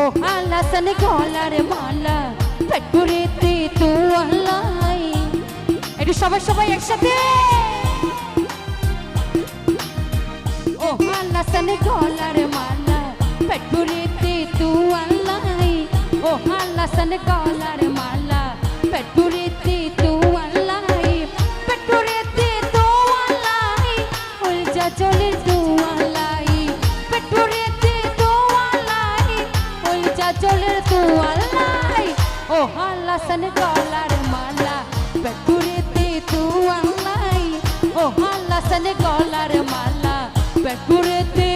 ও হালাসন গলার মালা, পেটুরেতে তু আল্লাই। একটু সবাই সবাই একসাথে। ও হালাসন গলার মালা, পেটুরেতে তু আল্লাই। ও হালাসন গলার ও হালাসন গলার মালা পেটুরেতে তু আল্লাই ও হালাসন গলার মালা পেটুরেতে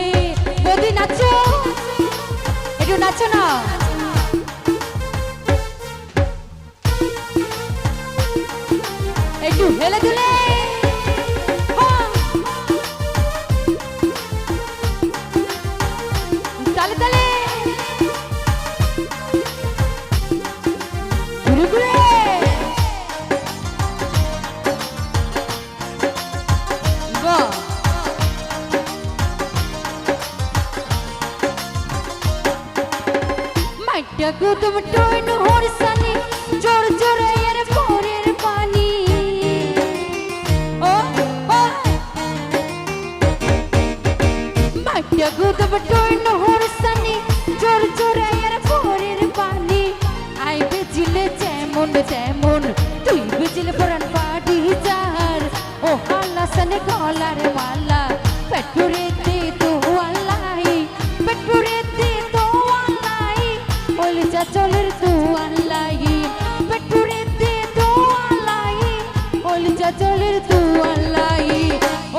বদি নাচো একটু নাচো না একটু হেলে দুলে মাইটা গুদম টইন হরসানি জোর জোর এর পরের পানি ও ও। মাইটা গুদম টইন হরসানি জোর জোর এর পরের পানি আই বেজিলে যেমন, তেমন, তুই বেজিলে পরান পাটি যার। ও হালাসানে গলার মালা পেটুরে দে তো আল্লাহি পেটুরে যা চলের তো আল্লাহি পেটুরে দে বলি যা চলের তো আল্লাহি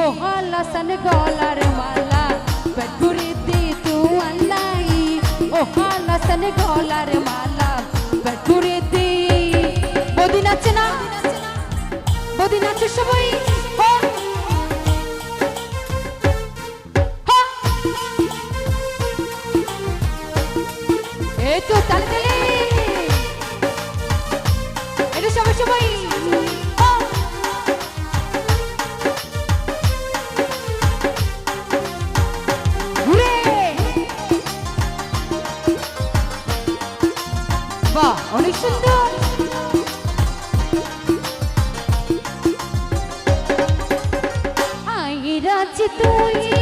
ও হালাসানে গলার মালা, পেটুরে দে তো আল্লাহি ও হালাসানে গলার মালা, পেটুরে দে। বদি নাচে না? এই তালে তালে এটা সবাই সবাই। অনেক সুন্দর। আই রাজি তুই।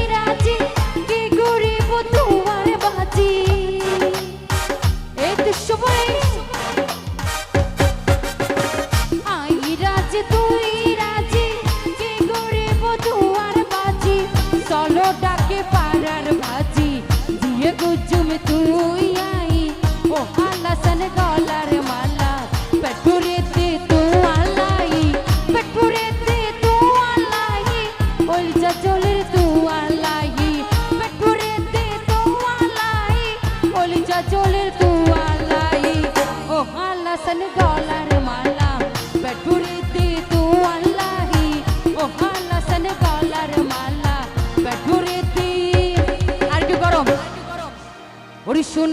হাসান ডলার মালা বেটুরিতে তু আল্লাহি। ও হাসান ডলার মালা বেটুরিতে আর কি গরম। ওরে শুন।